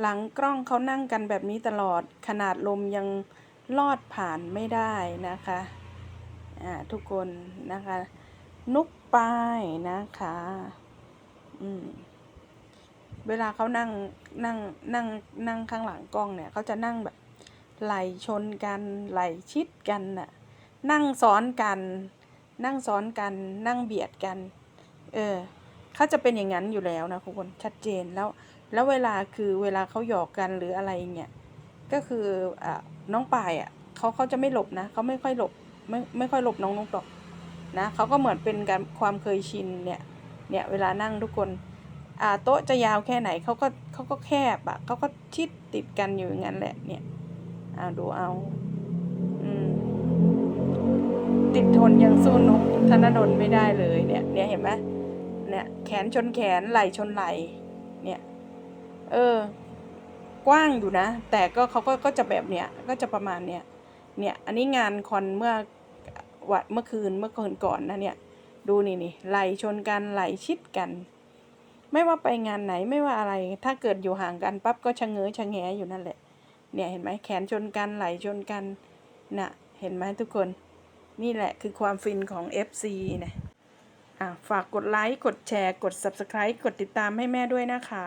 หลังกล้องเขานั่งกันแบบนี้ตลอดขนาดลมยังลอดผ่านไม่ได้นะคะอ่าทุกคนนะคะ นุกปายนะคะอืมเวลาเขานั่งนั่งนั่งนั่งข้างหลังกล้องเนี่ยเขาจะนั่งแบบไหลชนกันไหลชิดกันน่ะ นั่งซ้อนกัน นั่งซ้อนกัน นั่งเบียดกัน เออ เขาจะเป็นอย่างนั้นอยู่แล้วนะทุกคนชัดเจนแล้วแล้วเวลาคือเวลาเขาหยอกกันหรืออะไรเงี้ยก็คืออ่าน้องปายอะเขาเขาจะไม่หลบนะเขาไม่ค่อยหลบไม่ไม่ค่อยหลบน้องนุกหรอกนะเขาก็เหมือนเป็นการความเคยชินเนี่ยเนี่ยเวลานั่งทุกคนอ่าโต๊ะจะยาวแค่ไหนเขาก็เขาก็แคบอะเขาก็ชิดติดกันอยู่อย่างนั้นแหละเนี่ยเอาดูเอาอืมติดทนยังสู้นกธนดลไม่ได้เลยเนี่ยเนี่ยเห็นไหม เนี่ยแขนชนแขนไหล่ชนไหล่เนี่ยเออกว้างอยู่นะ แต่ก็เขาก็ก็จะแบบเนี้ยก็จะประมาณเนี้ยเนี่ยอันนี้งานคอนเมื่อวัดเมื่อคืนเมื่อคืนก่อนนะเนี่ยดูนี่นี่ไหลชนกันไหลชิดกัน ไม่ว่าไปงานไหนไม่ว่าอะไร ถ้าเกิดอยู่ห่างกันปั๊บก็ชะเง้อชะแงอยู่นั่นแหละ เนี่ยเห็นไหมแขนชนกันไหลชนกันน่ะเห็นไหมทุกคน นี่แหละคือความฟินของ FC นะอะ ฝากกดไลค์ กดแชร์ กด Subscribe กดติดตามให้แม่ด้วยนะคะ